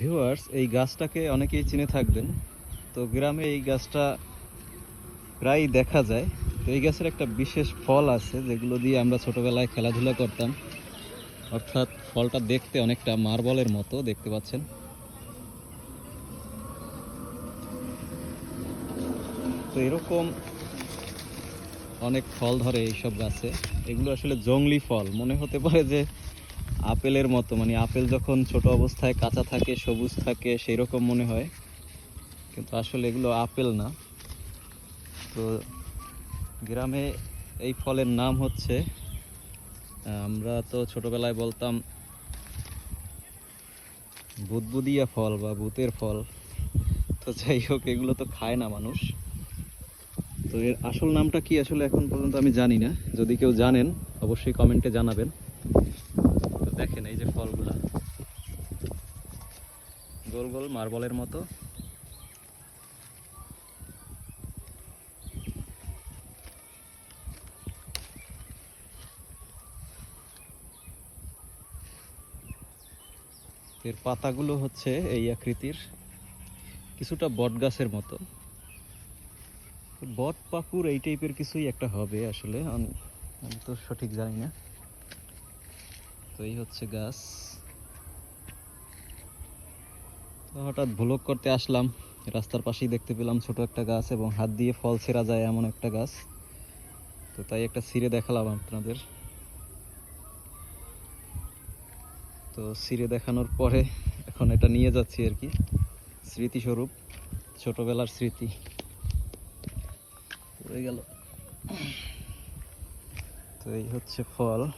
Viewers এই গাছটাকে অনেকেই চিনে থাকবেন। তো গ্রামে এই গাছটা প্রায় দেখা যায়। তো এই গাছের একটা বিশেষ ফল আছে, যেগুলো দিয়ে আমরা ছোটবেলায় খেলাধুলা করতাম। অর্থাৎ ফলটা দেখতে অনেকটা মার্বলের মতো, দেখতে পাচ্ছেন? তো এরকম অনেক ফল ধরে এইসব গাছে। এগুলো আসলে জংলি ফল। মনে হতে পারে যে আপেলের মতো মানে আপেল যখন ছোট অবস্থায় কাঁচা থাকে, সবুজ থাকে সেই রকম মনে হয়। কিন্তু আসলে এগুলো আপেল না। তো গ্রামে এই ফলের নাম হচ্ছে আমরা তো ছোটবেলায় বলতাম, বুদবুদিয়া ফল বা ভূতের ফল। তো যাই হোক, এগুলো তো খায় না মানুষ। তো এর আসল নামটা কি আসলে এখন পর্যন্ত আমি জানি না। যদি কেউ জানেন, অবশ্যই কমেন্টে জানাবেন। দেখেন এই যে ফলগুলা। গোল গোল মার্বলের মতো। এর পাতাগুলো হচ্ছে এই আকৃতির কিছুটা বট গাছের মতো। বট পাকুর এই টাইপের কিছুই একটা হবে আসলে আমি তো সঠিক জানি না। তো এই হচ্ছে গাছ। তো হঠাৎ ভ্লগ করতে আসলাম। রাস্তার পাশেই দেখতে পেলাম ছোট একটা গাছ এবং হাত দিয়ে ফল ছেঁড়া যায় এমন একটা গাছ। তো তাই একটা ছিঁড়ে দেখালাম আপনাদের। তো ছিঁড়ে দেখানোর পরে এখন এটা নিয়ে যাচ্ছি আর কি। স্মৃতিস্বরূপ, ছোটবেলার স্মৃতি। রয়ে গেল। তো এই হচ্ছে ফল।